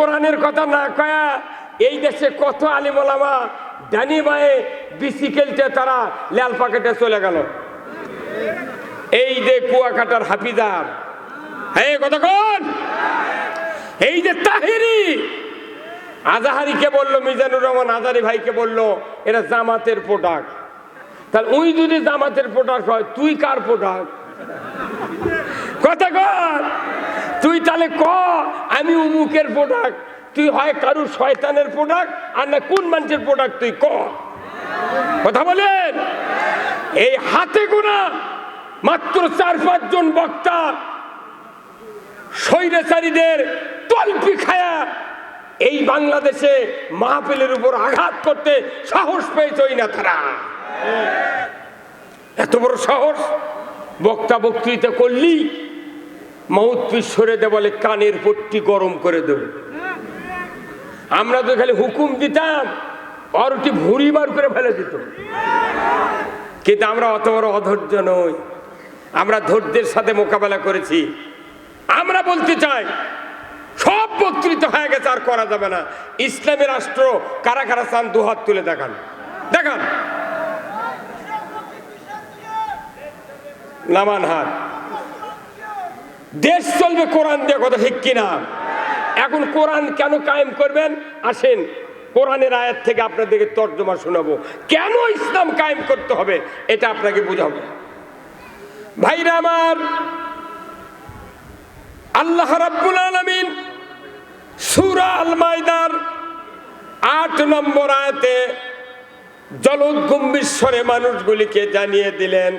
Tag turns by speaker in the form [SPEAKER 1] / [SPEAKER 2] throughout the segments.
[SPEAKER 1] কোরআনের কথা না কয়া এই দেশে কত আলিমলামা ডানি বায়ে বিসিকেলতে তারা লাল পাকেটে চলে গেল। এই যে কুয়াকাটার হাফিজার হ্যাঁ কতক্ষণ এই যে তাহিরি, আজাহারিকে বলল, মিজানুর রহমান আজারি ভাইকে বলল, এরা জামাতের প্রোডাক্ট তাহলে উই যদি জামাতের প্রোডাক্ট হয়, তুই কার প্রোডাক্ট কথা কর। তুই তাহলে ক? আমি উমুকের প্রোডাক্ট তুই হয় কারুর শয়তানের প্রোডাক্ট আর না কোন মানুষের প্রোডাক্ট তুই ক? কথা বলেন? এই হাতে গোনা মাত্র চার পাঁচজন বক্তা স্বৈরাচারীদের তল্পি খায়া এই বাংলাদেশে মাহফিলের উপর আঘাত করতে সাহস পেয়েছই না তারা এত বড় সাহস? বক্তা বক্তৃতা করলি মাউথপিস সরে দে বলে কানের পট্টি গরম করে দেব। আমরা তো খালি হুকুম দিতাম আর ওটি ভুড়ি বার করে ফেলে দিত। কিন্তু আমরা অত বড় অধৈর্য নই। আমরা ধৈর্যের সাথে মোকাবেলা করেছি। আমরা বলতে চাই, সব বক্তৃতা হয়ে গেছে, আর করা যাবে না। ইসলামী রাষ্ট্র কারা কারা চান দুহাত তুলে দেখান। দেখান। নামান হাত। দেশ চলবে কোরআন দিয়ে কথা ঠিক কিনা? এখন কোরআন কেন কায়েম করবেন? আসেন, কোরআনের আয়াত থেকে আপনাদেরকে তর্জমা শোনাবো। কেন ইসলাম কায়েম করতে হবে? এটা আপনাকে বুঝাবো। ভাইরা আমার, আল্লাহ রাব্বুল আলামিন সূরা আল মাইদার আট নম্বর আয়াতে জলোদ্গম্বিশ্বরে মানুষগুলিকে জানিয়ে দিলেন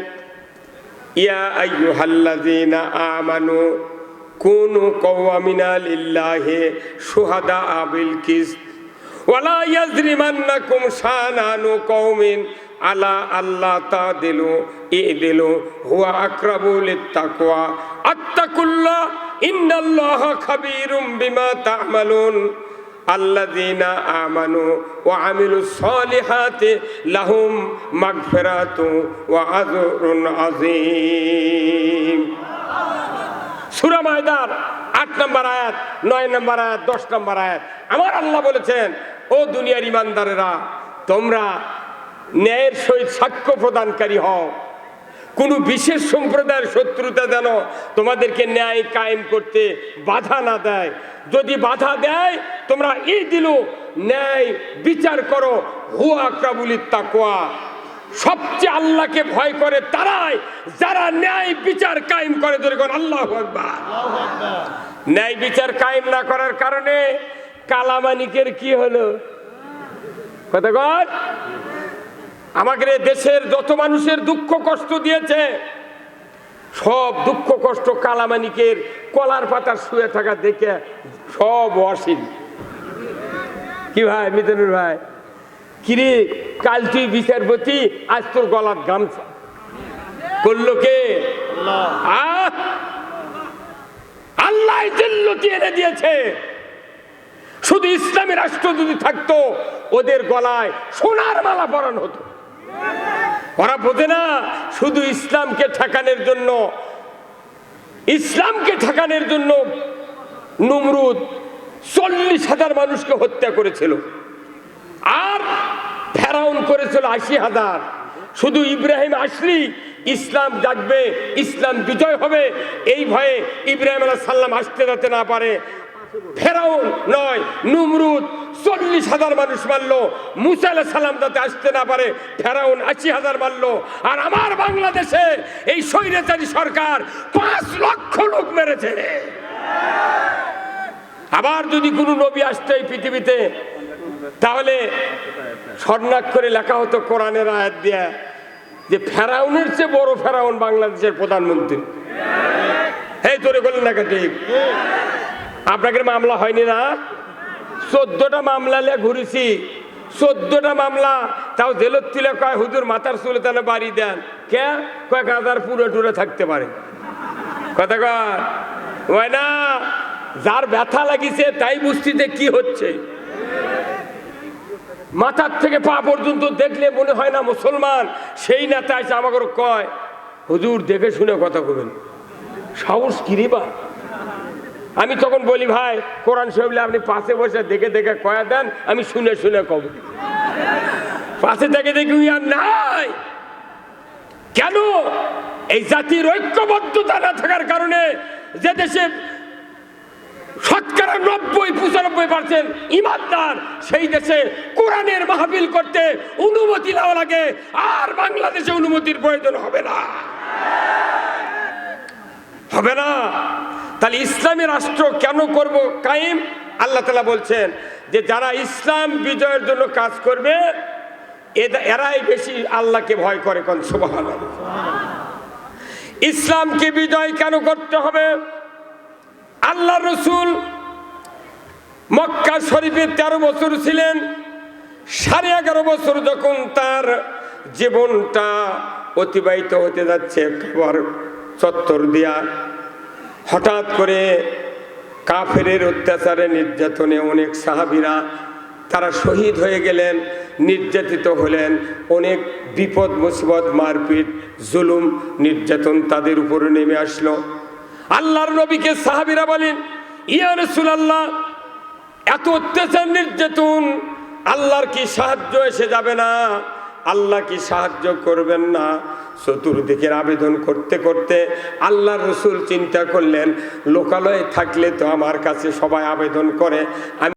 [SPEAKER 1] ইয়া আইয়ুহাল্লাযীনা আমানু কুনু কওয়ামিনা লিল্লাহি শুহাদা আবিল কিসত ওয়ালা ইয়াজরিমান্নাকুম শানানু কওমিন আলা আল্লাহ তাদিলু ইদিলু হুয়া আকরাবু লিত্তাকওয়া আত্তাকুল্লাহ ইন্নাল্লাহা খাবীরুম বিমা তা'মালুন আমানু ও লাহুম ও আট নম্বর নয় নম্বর দশ নম্বর আমার আল্লাহ বলেছেন, ও দুনিয়ার ইমানদারেরা, তোমরা ন্যায়ের সহিত সাক্ষ্য প্রদানকারী হও। কোনো বিশেষ সম্প্রদায়ের শত্রুতা যেন তোমাদেরকে ন্যায় কায়েম করতে বাধা না দেয়। যদি বাধা দেয়, তোমরা ই দিল, ন্যায় বিচার করো, হুয়া কাবুলির তাকোয়া সবচেয়ে আল্লাহকে ভয় করে তারাই, যারা ন্যায় বিচার কায়েম করে। যেরকম আল্লাহ ন্যায় বিচার কায়েম না করার কারণে কালামানিকের কি হলো? কথা আমাদের দেশের যত মানুষের দুঃখ কষ্ট দিয়েছে সব দুঃখ কষ্ট কালামানিকের কলার পাতার শুয়ে থাকা দেখে সব অসীম। কি ভাই মিতনুর ভাই? কিরে কাল তুই বিচারপতি আজ তোর গলার গামছা। করল কে! আল্লাহ। জিল্লতি এনে দিয়েছে? শুধু ইসলামী রাষ্ট্র যদি থাকতো ওদের গলায় সোনার মালা পরানো হতো। ওরা বোঝে না, শুধু ইসলামকে ঠেকানোর জন্য, ইসলামকে ঠেকানোর জন্য নমরুদ চল্লিশ হাজার মানুষকে হত্যা করেছিল। আর ফেরাউন করেছিল আশি হাজার। শুধু ইব্রাহিম আসলি, ইসলাম জাগবে, ইসলাম বিজয় হবে। এই ভয়ে ইব্রাহিম আলাহ সাল্লাম আসতে যাতে না পারে। ফেরাউন নয়, নুমরুদ চল্লিশ হাজার মানুষ মারলো, মুসা সাল্লাম যাতে আসতে না পারে, ফেরাউন আশি হাজার মারলো, আর আমার বাংলাদেশে এই স্বৈরাচারী সরকার পাঁচ লক্ষ লোক মেরেছে। আবার যদি কোনো নবী আসতো এই পৃথিবীতে, তাহলে স্বর্ণাক্ষরে লেখা হতো কোরআনের আয়াত দিয়া যে ফেরাউনের চেয়ে বড় ফেরাউন বাংলাদেশের প্রধানমন্ত্রী। এই তোরে বললেন না ঠিক? আপনাকে মামলা হয়নি না? চোদ্দটা মামলা লিয়ে ঘুরেছি। চোদ্দটা মামলা, তাও জেলত তুলে কয়, হুজুর, মাথার চুলে তাহলে বাড়ি দেন। কে? কয়েক হাজার পুরো টুরে থাকতে পারে। কথা কয়? না, যার ব্যথা লাগিছে, তাই বুঝতে কি হচ্ছে? মাথার থেকে পা পর্যন্ত দেখলে মনে হয় না মুসলমান, সেই নেতা এসে আমাকে কয়, হুজুর, দেখে শুনে কথা কবেন সাহস কিরে বা? আমি তখন বলি, ভাই, কোরআন শরীফ আপনি পাশে বসে দেখে দেখে কয়া দেন, আমি শুনে শুনে কব। পাশে দেখে দেখি আর নাই। কেন? এই জাতির ঐক্যবদ্ধতা না থাকার কারণে যে দেশে শতকরা নব্বই, পঁচানব্বই পার্সেন্ট ইমানদার, সেই দেশে কোরআনের মাহফিল করতে অনুমতি নেওয়া লাগে, আর বাংলাদেশে অনুমতির প্রয়োজন হবে না। হবে না। তাহলে ইসলামী রাষ্ট্র কেন করব কায়েম? আল্লাহ তালা বলছেন যে যারা ইসলাম বিজয়ের জন্য কাজ করবে এরাই বেশি আল্লাহকে ভয় করে কোন সুবহান ইসলামকে বিজয় কেন করতে হবে? আল্লাহ রসুল মক্কা শরীফে তেরো বছর ছিলেন, সাড়ে এগারো বছর যখন তার জীবনটা অতিবাহিত হতে যাচ্ছে চত্বর দিয়া হঠাৎ করে কাফেরের অত্যাচারে নির্যাতনে অনেক সাহাবিরা তারা শহীদ হয়ে গেলেন, নির্যাতিত হলেন, অনেক বিপদ, মুসিবত, মারপিট, জুলুম, নির্যাতন তাদের উপরে নেমে আসলো। আল্লাহর নবীকে সাহাবিরা বলেন, ইয়া রাসূলুল্লাহ, এত অত্যাচার, নির্যাতন, আল্লাহর কি সাহায্য এসে যাবে না? আল্লাহ কি সাহায্য করবেন না? চতুর্দিকের আবেদন করতে করতে আল্লাহর রসুল চিন্তা করলেন, লোকালয়ে থাকলে তো আমার কাছে সবাই আবেদন করে। আমি